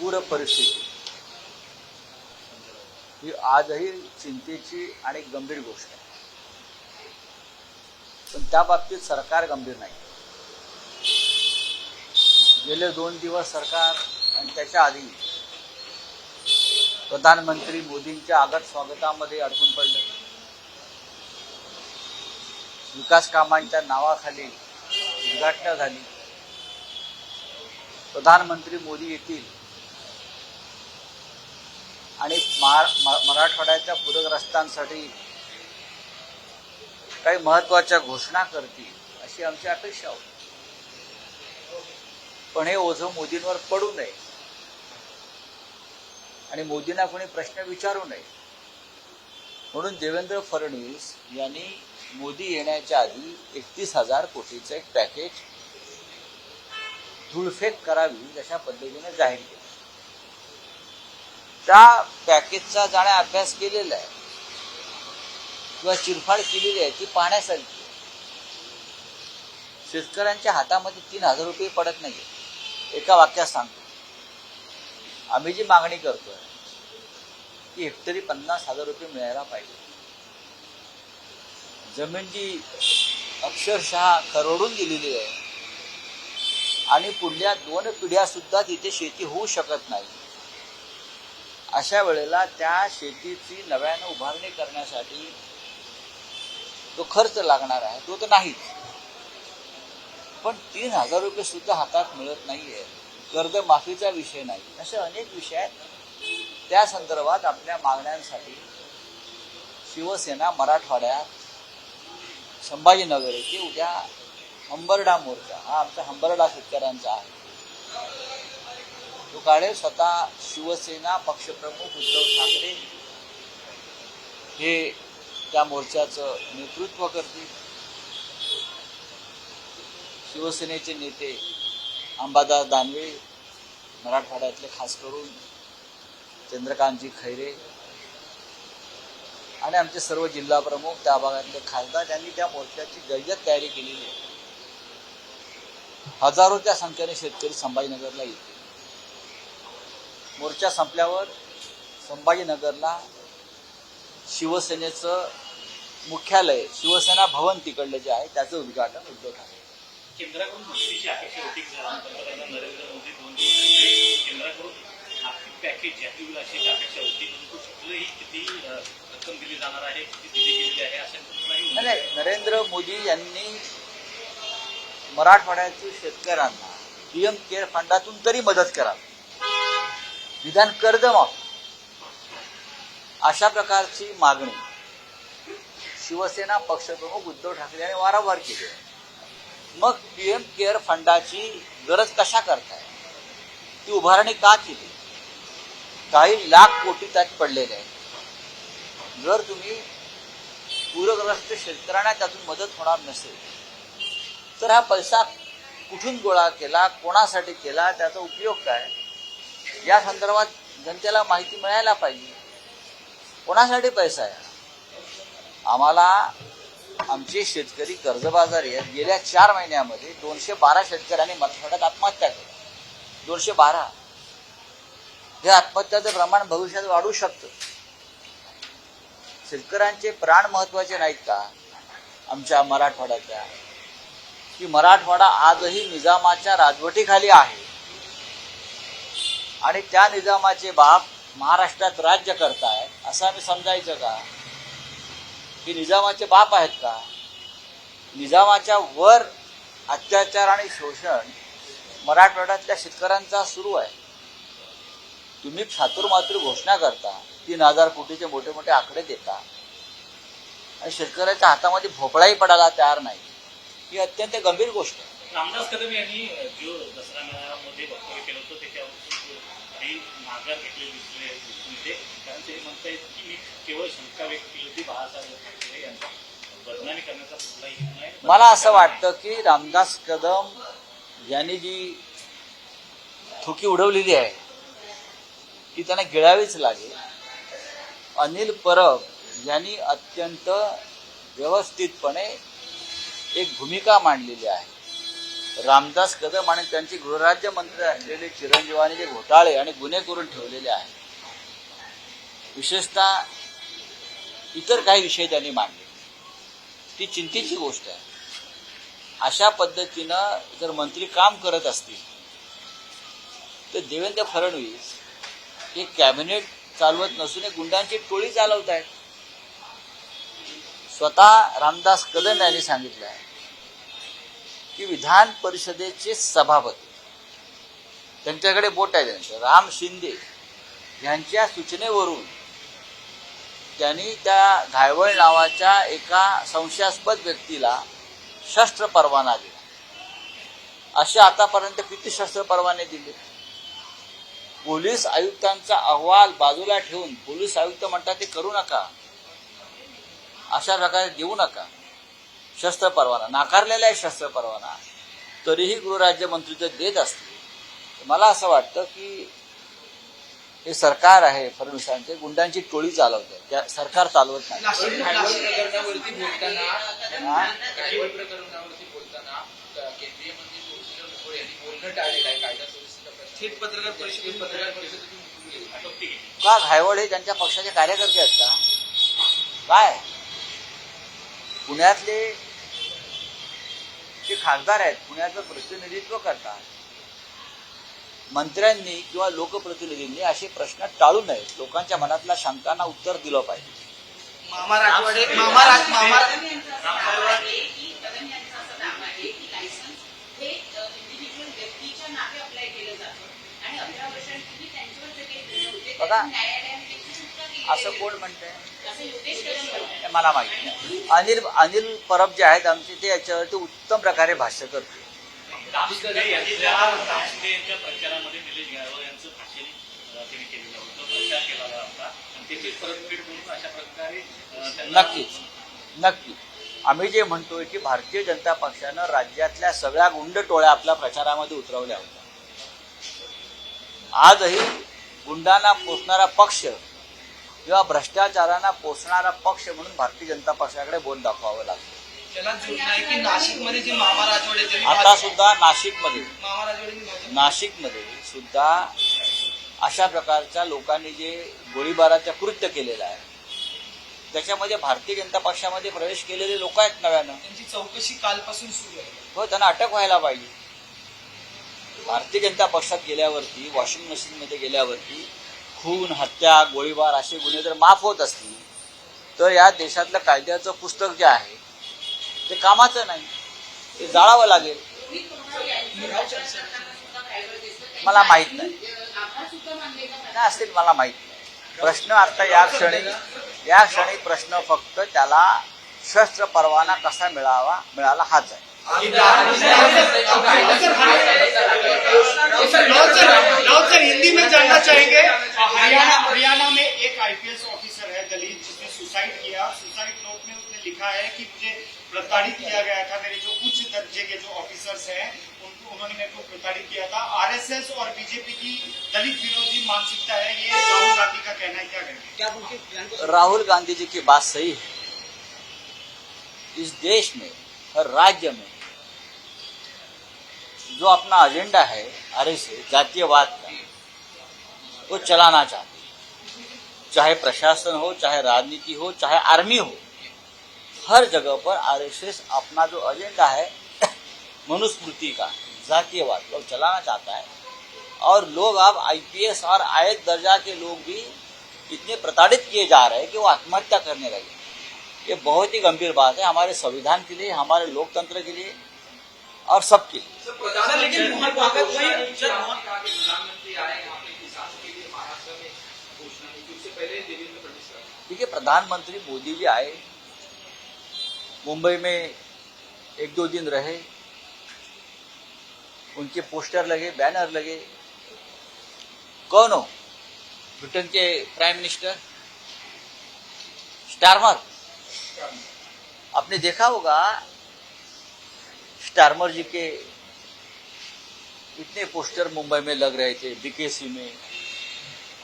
पूर परिस्थिती. ही आजही चिंतेची आणि गंभीर गोष्ट आहे. पण त्या बाबतीत सरकार गंभीर नाही. गेले दोन दिवस सरकार आणि त्याच्या आधी प्रधानमंत्री मोदींच्या आगत स्वागतामध्ये अडकून पडले. विकास कामांच्या नावाखाली उद्घाटना झाली. प्रधानमंत्री मोदी येतील. आणि मराठवाड्याच्या पूरग्रस्तांसाठी काही महत्त्वाच्या घोषणा करतील अशी आमची अपेक्षा होती. पण हे ओझं मोदींवर पडू नये. आणि मोदींना कोणी प्रश्न विचारू नये. म्हणून देवेंद्र फडणवीस यांनी मोदी येण्याच्या आधी एकतीस हजार कोटीचं एक पॅकेज धुळफेक करावी अशा पद्धतीने जाहीर केलं. त्या पॅकेजचा जाण्या अभ्यास केलेला आहे. किंवा चिरफाड केलेली आहे ती पाहण्यासारखी शेतकऱ्यांच्या हातामध्ये तीन हजार रुपये पडत नाही एका वाक्यात सांगतो. आम्ही जी मागणी करतोय ती हेक्टरी पन्नास हजार रुपये मिळायला पाहिजे. जमीन जी अक्षरशः खरवडून गेलेली आहे. आणि पुढल्या दोन पिढ्या सुद्धा तिथे शेती होऊ शकत नाही. अशा वेळेला त्या शेतीची नव्यानं उभारणी करण्यासाठी जो खर्च लागणार आहे तो तर नाहीच. पण तीन हजार रुपये सुद्धा हातात मिळत नाहीये. कर्जमाफीचा विषय नाही. असे अनेक विषय आहेत. त्या संदर्भात आपल्या मागण्यांसाठी शिवसेना मराठवाड्यात संभाजीनगर येथे उद्या हंबरडा मोर्चा हा आमचा हंबरडा शेतकऱ्यांचा आहे. दुकाळे स्वतः शिवसेना पक्षप्रमुख उद्धव ठाकरे हे त्या मोर्चाचं नेतृत्व करतील. शिवसेनेचे नेते अंबादास दानवे मराठवाड्यातले खास करून चंद्रकांतजी खैरे आणि आमचे सर्व जिल्हा प्रमुख त्या भागातले खासदार यांनी त्या मोर्चाची जय्यत तयारी केलेली आहे. हजारोच्या संख्येने शेतकरी संभाजीनगरला येतील. मोर्चा संपल्यावर संभाजीनगरला शिवसेनेचं मुख्यालय शिवसेना भवन तिकडलं जे आहे त्याचं उद्घाटन उद्धव ठाकरे. केंद्राकडून मदतीची अपेक्षा होती की पंतप्रधान नरेंद्र मोदी दोन दिवसांपूर्वी केंद्राकडून आर्थिक पॅकेज जाहीर होईल अशी एक अपेक्षा होती परंतु कुठलंही किती अ, रक्कम दिली जाणार आहे किती दिली गेलेली आहे असं कुठलाही नाही, नाही नरेंद्र मोदी यांनी मराठवाड्यातील शेतकऱ्यांना पीएम केअर फंडातून तरी मदत करावी विधान कर्जमाफी अशा प्रकारची मागणी. शिवसेना पक्षप्रमुख उद्धव ठाकरे यांनी वारंवार केली मग मग पीएम केअर फंडाची गरज कशा करताय? ती उभारणी का केली? काही लाख कोटी त्यात पडलेले आहेत. जर तुम्ही पूरग्रस्त शेतकऱ्यांना त्यातून मदत होणार नसेल तर हा पैसा कुठून गोळा केला कोणासाठी केला त्याचा उपयोग काय? या संदर्भात जनतेला माहिती मिळायला पाहिजे. कोणासाठी पैसा आहे? आम्हाला आमचे शेतकरी कर्जबाजारी आहेत. गेल्या चार महिन्यामध्ये दोनशे बारा शेतकऱ्यांनी मराठवाड्यात आत्महत्या केल्या दोनशे बारा. हे आत्महत्याचं प्रमाण भविष्यात वाढू शकतं. शेतकऱ्यांचे प्राण महत्त्वाचे नाहीत का? आमच्या मराठवाड्याच्या की मराठवाडा आजही निजामाच्या राजवटीखाली आहे. आणि त्या निजामाचे बाप महाराष्ट्रात राज्य करतायत असं आम्ही समजायचं का? की निजामाचे बाप आहेत का? निजामाच्या वर अत्याचार आणि शोषण मराठवाड्यातल्या शेतकऱ्यांचा सुरू आहे. तुम्ही मात्र घोषणा करता तीन हजार कोटीचे मोठे मोठे आकडे देता. आणि शेतकऱ्याच्या हातामध्ये भोपळाही पडायला तयार नाही. ही अत्यंत गंभीर गोष्ट आहे. रामदास कदम यांनी जो दसरा मेळाव्यामध्ये वक्तव्य केलं होतं त्याच्यावर काही माघार घेतलेली दिसले येते कारण ते म्हणतायत की मी केवळ शंका व्यक्त केली होती बाळासाहेब ठाकरे यांचा बदनामी करण्याचा कुठलाही हेतू नाही. मला असं वाटतं की रामदास कदम यांनी जी थुकी उडवलेली आहे ती त्यांना गिळावीच लागेल. अनिल परब यांनी अत्यंत व्यवस्थितपणे एक भूमिका मांडलेली आहे. रामदास कदम आणि त्यांचे गृहराज्य मंत्री असलेले चिरंजीवानी जे घोटाळे आणि गुन्हे करून ठेवलेले आहेत. विशेषतः इतर काही विषय त्यांनी मांडले. ती चिंतेची गोष्ट आहे. अशा पद्धतीनं जर मंत्री काम करत असतील तर देवेंद्र फडणवीस हे कॅबिनेट चालवत नसून गुंडांची टोळी चालवत आहेत स्वतः रामदास कदम यांनी सांगितलं आहे. की विधान परिषदेचे सभापती. त्यांच्याकडे बोट आहे त्यांचं. राम शिंदे यांच्या सूचनेवरून त्यांनी त्या घायवळ नावाच्या एका संशयास्पद व्यक्तीला शस्त्र परवाना दिला. असे आतापर्यंत किती शस्त्र परवाने दिले? पोलीस आयुक्तांचा अहवाल बाजूला ठेवून पोलीस आयुक्त म्हणतात ते करू नका. अशा प्रकारे देऊ नका. शस्त्र परवाना नाकारलेला आहे शस्त्र परवाना. तरीही गृहराज्यमंत्री जर देत असतील. मला असं वाटतं की हे सरकार आहे फडणवीसांचे गुंडांची टोळी चालवत आहे त्या सरकार चालवत नाही. हा? का घायवळ हे त्यांच्या पक्षाचे कार्यकर्ते आहेत का? काय? पुण्यातले जे खासदार आहेत पुण्याचं प्रतिनिधित्व करतात मंत्र्यांनी किंवा लोकप्रतिनिधींनी असे प्रश्न टाळू नयेत. लोकांच्या मनातल्या शंकांना उत्तर दिलं पाहिजे. मामा राजवाडे मामा राज मामा बघा, असं कोण म्हणतंय? हे मला माहिती नाही. अनिल अनिल परब जे आहेत आमचे ते याच्यावरती उत्तम प्रकारे भाष्य करते नक्कीच. नक्की. आम्ही जे म्हणतोय की भारतीय जनता पक्षानं राज्यातल्या सगळ्या गुंड टोळ्या आपल्या प्रचारामध्ये उतरवल्या होत्या. आजही गुंडांना पोचणारा पक्ष किंवा भ्रष्टाचारांना पोचणारा पक्ष म्हणून भारतीय जनता पक्षाकडे बोट दाखवावं लागतं. आता सुद्धा नाशिकमध्ये. नाशिकमध्ये सुद्धा अशा प्रकारच्या लोकांनी जे गोळीबाराचं कृत्य केलेलं आहे त्याच्यामध्ये भारतीय जनता पक्षामध्ये प्रवेश केलेले लोक आहेत नव्यानं. त्यांची चौकशी कालपासून सुरू आहे. हो त्यांना अटक व्हायला पाहिजे. भारतीय जनता पक्षात गेल्यावरती वॉशिंग मशीनमध्ये गेल्यावरती खून हत्या गोळीबार असे गुन्हे जर माफ होत असतील तर या देशातलं कायद्याचं पुस्तक जे आहे ते कामाचं नाही. ते जाळावं लागेल. मला माहीत नाही. काय असेल मला माहीत नाही. प्रश्न आता या क्षणी या क्षणी प्रश्न फक्त त्याला शस्त्र परवाना कसा मिळावा मिळाला हाच आहे. सर हिंदी में जानना चाहेंगे। हरियाणा हरियाणा में एक आईपीएस ऑफिसर है दलित जिसने सुसाइड किया। सुसाइड नोट में उसने लिखा है कि मुझे प्रताड़ित किया गया था मेरे जो उच्च दर्जे के जो ऑफिसर्स हैं उनको उन्होंने मेरे को प्रताड़ित किया था। आरएसएस और बीजेपी की दलित विरोधी मानसिकता है ये राहुल गांधी का कहना है। क्या क्या राहुल गांधी जी की बात सही है। इस देश में हर राज्य में जो अपना एजेंडा है आर से जातीयवाद का, वो चलाना चाहते हैं। चाहे प्रशासन हो, चाहे राजनीति हो, चाहे आर्मी हो, हर जगह पर आरएसएस अपना जो एजेंडा है, मनुस्मृति का, जातीयवाद वो चलाना चाहता है। और लोग अब आईपीएस और आयत दर्जा के लोग भी इतने प्रताड़ित किए जा रहे हैं कि वो आत्महत्या करने लगे। ये बहुत ही गंभीर बात है हमारे संविधान के लिए, हमारे लोकतंत्र के लिए। और सबके लिए। सर लेकिन मोहन भागवत वही सर मोहन प्रधानमंत्री आए यहाँ पे किसानों के लिए महाराष्ट्र में घोषणा की थी। उससे पहले देवेंद्र फडणवीस का देखिए प्रधानमंत्री मोदी जी आए मुंबई में एक दो दिन रहे उनके पोस्टर लगे बैनर लगे। कौन हो? ब्रिटेन के प्राइम मिनिस्टर? स्टारमर? आपने देखा होगा स्टारमर जी के इतने पोस्टर मुंबई में लग रहे थे बीकेसी में।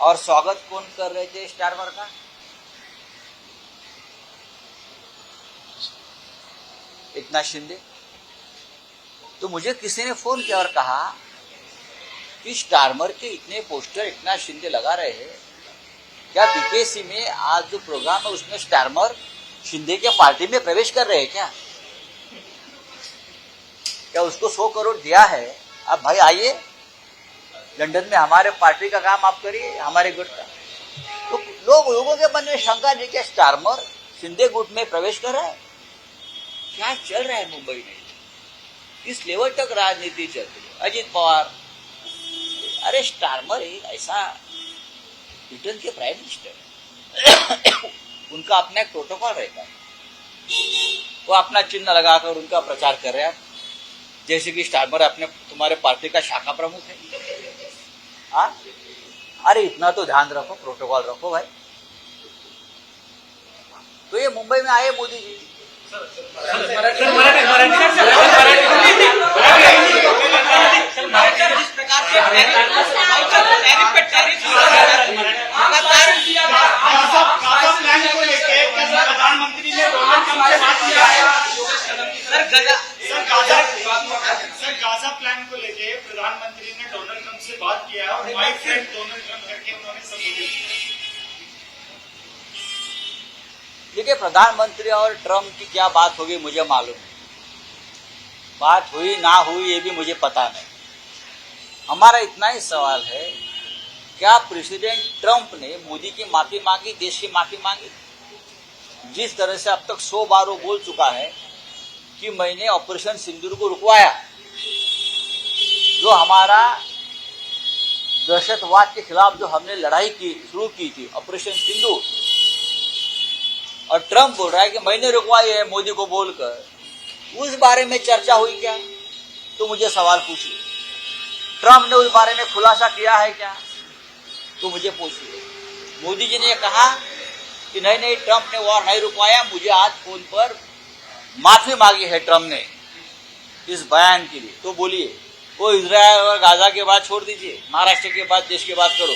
और स्वागत कौन कर रहे थे स्टारमर का? एकनाथ शिंदे। तो मुझे किसी ने फ़ोन किया और कहा कि स्टारमर के इतने पोस्टर, इतना शिंदे लगा रहे हैं। क्या बीपीएससी में आज जो प्रोग्राम है, उसमें स्टारमर शिंदे के पार्टी में प्रवेश कर रहे हैं क्या? क्या उसको सौ करोड़ दिया है? अब भाई आइए। लंदन में हमारे पार्टी का काम आप करिए, हमारे गुट का। तो लोग लोगों के मन में शंका नहीं क्या स्टारमर शिंदे गुट में प्रवेश कर रहा है। क्या चल रहा है मुंबई में? किस लेवल तक राजनीति चल रही है? अजीत पवार। अरे स्टारमर एक ऐसा ब्रिटेन के प्राइम मिनिस्टर उनका अपना एक प्रोटोकॉल रहता है। वो अपना चिन्ह लगाकर उनका प्रचार कर रहे हैं। जैसे कि स्टारमर अपने तुम्हारे पार्टी का शाखा प्रमुख है। हाँ? अरे, इतना तो ध्यान रखो प्रोटोकॉल रखो भाई। तो ये मुंबई में आए मोदी जी? जिस प्रकार से टैरिफ पे टैरिफ लगातार गाजा गाजा प्लान को लेके क्या प्रधानमंत्री ने डोनाल्ड ट्रंप से बात किया है sir Gaza sir Gaza sir Gaza plan को लेके प्रधानमंत्री ने डोनाल्ड ट्रंप से बात किया है और माय फ्रेंड डोनाल्ड ट्रंप करके उन्होंने संबोधित देखिए प्रधानमंत्री और ट्रंप की क्या बात होगी मुझे मालूम नहीं। बात हुई ना हुई ये भी मुझे पता नहीं। हमारा इतना ही सवाल है क्या प्रेसिडेंट ट्रंप ने मोदी की माफ़ी मांगी देश की माफ़ी मांगी? जिस तरह से अब तक सौ बार वो बोल चुका है कि मैंने ऑपरेशन सिंदूर को रुकवाया। जो हमारा दहशतवाद के खिलाफ जो हमने लड़ाई की, शुरू की थी, ऑपरेशन सिंधु और ट्रंप बोल रहा है कि मैंने रुकवाई है मोदी को बोलकर। उस बारे में चर्चा हुई क्या? तो मुझे सवाल पूछिए। ट्रंप ने उस बारे में खुलासा किया है क्या? तो मुझे पूछिए। मोदी जी ने कहा कि नहीं नहीं ट्रंप ने वॉर नहीं रुकवाया, मुझे आज फ़ोन पर माफ़ी मांगी है ट्रंप ने इस बयान के लिए। तो बोलिए। वो इसराइल और गाजा के बाद छोड़ दीजिए। महाराष्ट्र के बाद देश के बात करो।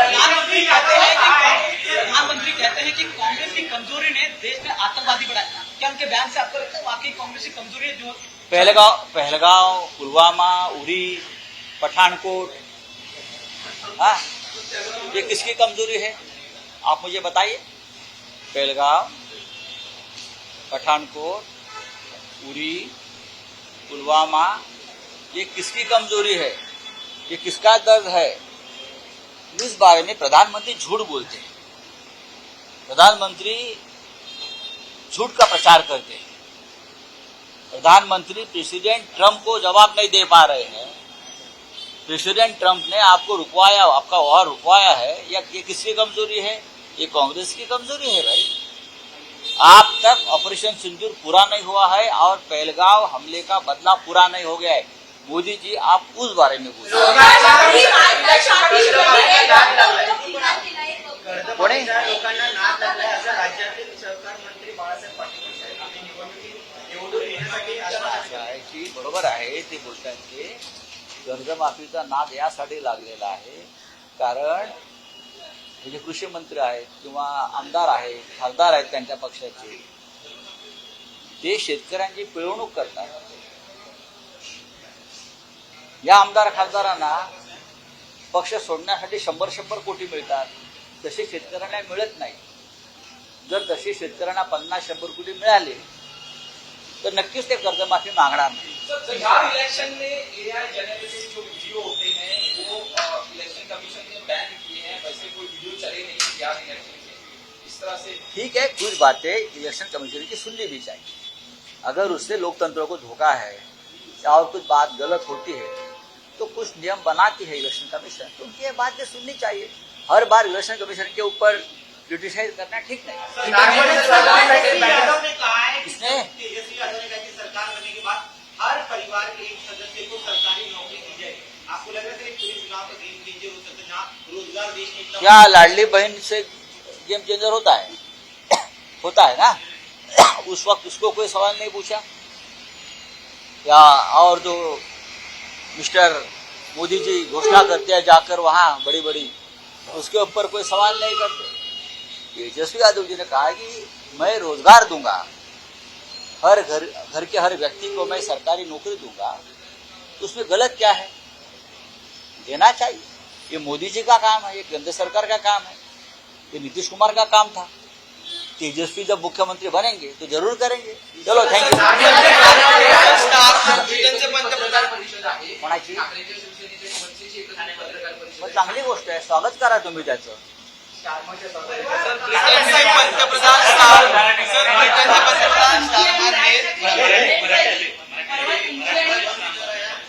प्रधानमंत्री कहते हैं कि प्रधानमंत्री कहते हैं कि कांग्रेस की कमज़ोरी ने देश में आतंकवादी बढ़ाया क्या उनके बयान से आपको लगता है वाकई कांग्रेस की कमज़ोरी है जो पहलगांव पहलगांव पुलवामा उरी पठानकोट हाँ ये किसकी कमज़ोरी है? आप मुझे बताइए। पहलगांव पठानकोट उरी पुलवामा, ये किसकी कमज़ोरी है? ये किसका दर्द है? इस बारे में प्रधानमंत्री झूठ बोलते हैं। प्रधानमंत्री झूठ का प्रचार करते हैं। प्रधानमंत्री प्रेसिडेंट ट्रंप को जवाब नहीं दे पा रहे हैं। प्रेसिडेंट ट्रंप ने आपको रुकवाया, आपका वॉर रुकवाया है, या ये किसकी कमज़ोरी है? ये कांग्रेस की कमज़ोरी है भाई। आप तक ऑपरेशन सिंदूर पूरा नहीं हुआ है और पहलगांव हमले का बदला पूरा नहीं हो गया है। मोदी जी आप उस बारे में बोलिए। कोणी बरोबर आहे ते बोलतात की कर्जमाफीचा नाद यासाठी लागलेला आहे. कारण हे जे कृषी मंत्री आहेत किंवा आमदार आहेत खासदार आहेत त्यांच्या पक्षाचे ते शेतकऱ्यांची पिळवणूक करतात. या आमदार खासदारांना पक्ष सोडण्यासाठी शंभर शंभर कोटी मिळतात तसे शेतकऱ्यांना मिळत नाही. जर तसे शेतकऱ्यांना पन्नास शंभर कोटी मिळाले तर नक्कीच ते कर्जमाफी मागणार नाही. इलेक्शन में इलेक्शन कमीशन ने वैसे कोई वीडियो चले नहीं इलेक्शन के इस तरह से ठीक है कुछ बातें इलेक्शन कमीशन की सुननी भी चाहिए। अगर उससे लोकतंत्र को धोखा है या और कुछ बात गलत होती है तो कुछ नियम बनाती है इलेक्शन कमीशन तो उनकी ये बातें सुननी चाहिए। हर बार इलेक्शन कमीशन के ऊपर क्रिटिसाइज करना ठीक नहीं। यादव ने कहा है कि तेजस्वी यादव ने कहा कि सरकार बनने के बाद हर परिवार के एक सदस्य को सरकारी नौकरी क्या लाडली बहन से गेम चेंजर होता है? होता है ना? उस वक्त उसको कोई सवाल नहीं पूछा? या और जो मिस्टर मोदी जी घोषणा करते हैं जाकर वहाँ बड़ी बड़ी उसके ऊपर कोई सवाल नहीं करते? तेजस्वी यादव जी ने कहा कि मैं रोज़गार दूँगा। हर घर घर के हर व्यक्ति को मैं सरकारी नौकरी दूँगा। उसमें गलत क्या है? देना चाहिए ये मोदी जी का काम है ये केंद्र सरकार का काम है ये नीतीश कुमार का काम था तेजस्वी जब मुख्यमंत्री बनेंगे तो जरूर करेंगे चलो थैंक यू कोणाची? चांगली गोष्ट आहे स्वागत करा तुम्ही त्याचं पंतप्रधान स्टार- सर, ब्रिटनचे पंतप्रधान स्टारमर हे मराठी- मराठी- परवा मराठी- तुमची आणि मराठी-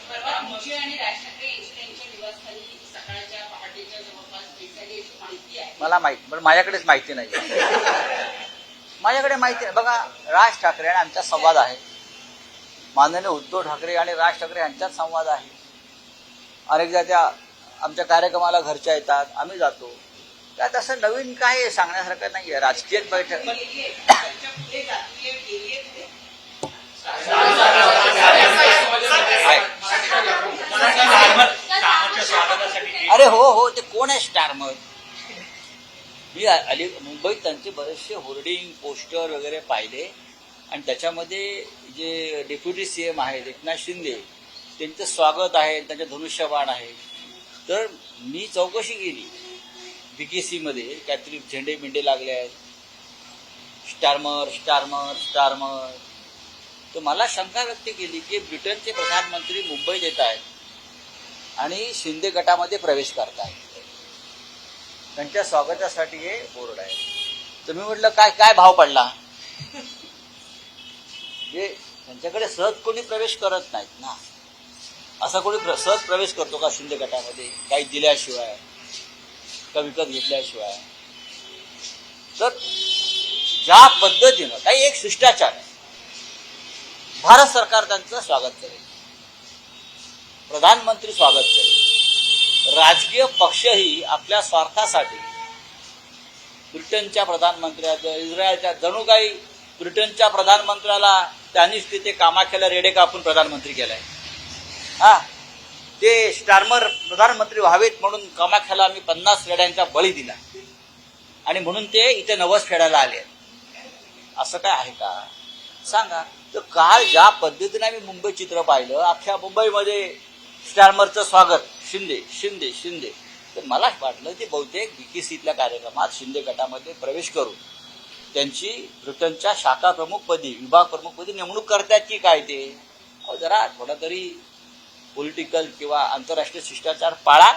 परवा तुमची आणि राज ठाकरे यांची त्यांच्या निवासस्थानी सकाळच्या पहाटेच्या जवळपास भेट झाली अशी माहिती आहे मला माहिती पण माझ्याकडेच माहिती नाही. माझ्याकडे माहिती आहे बघा राज ठाकरे आणि आमचा संवाद आहे. माननीय उद्धव ठाकरे आणि राज ठाकरे यांच्यात संवाद आहे. अनेकदा त्या आमच्या कार्यक्रमाला घरच्या येतात आम्ही जातो. त्यात असं नवीन काय सांगण्यासारखं नाही आहे राजकीय बैठक. अरे हो हो ते कोण आहे स्टारमर मी अली मुंबईत त्यांचे बरेचसे होर्डिंग पोस्टर वगैरे पाहिले. आणि त्याच्यामध्ये जे डेप्युटी सी एम आहेत एकनाथ शिंदे त्यांचं स्वागत आहे त्यांचे धनुष्यबाण आहे. तर मी चौकशी केली. बी के सीमध्ये काहीतरी झेंडे मिंडे लागले आहेत. Starmer Starmer Starmer. तर मला शंका व्यक्त केली की ब्रिटनचे प्रधानमंत्री मुंबईत येत आहेत आणि शिंदे गटामध्ये प्रवेश करत आहेत त्यांच्या स्वागतासाठी हे बोर्ड आहे. तर मी म्हटलं काय काय भाव पडला? जे त्यांच्याकडे सहज कोणी प्रवेश करत नाहीत ना. असा कोणी सहज प्रवेश करतो का शिंदे गटामध्ये? काही दिल्याशिवाय का विकत घेतल्याशिवाय. तर ज्या पद्धतीनं काही एक शिष्टाचार आहे. भारत सरकार त्यांचं स्वागत करेल. प्रधानमंत्री स्वागत करेल. राजकीय पक्षही आपल्या स्वार्थासाठी ब्रिटनच्या प्रधानमंत्र्याचं इस्रायलच्या जणू काही ब्रिटनच्या प्रधानमंत्र्याला त्यांनीच तिथे कामाख्याला रेडे कापून प्रधानमंत्री केलाय. हा ते स्टार्मर प्रधानमंत्री व्हावेत म्हणून कामाख्याला आम्ही पन्नास रेड्यांचा बळी दिला. आणि म्हणून ते इथे नवस फेडायला आले असं काय आहे का? सांगा. तर काल ज्या पद्धतीने आम्ही मुंबई चित्र पाहिलं अख्ख्या मुंबईमध्ये स्टार्मरचं स्वागत. शिंदे शिंदे शिंदे. तर मला वाटलं की बहुतेक बीकेसीतल्या कार्यक्रमात शिंदे गटामध्ये प्रवेश करून त्यांची ब्रिटनच्या शाखा प्रमुखपदी विभाग प्रमुखपदी नेमणूक करतात की काय ते? अहो जरा थोडा तरी पॉलिटिकल किंवा आंतरराष्ट्रीय शिष्टाचार पाळा.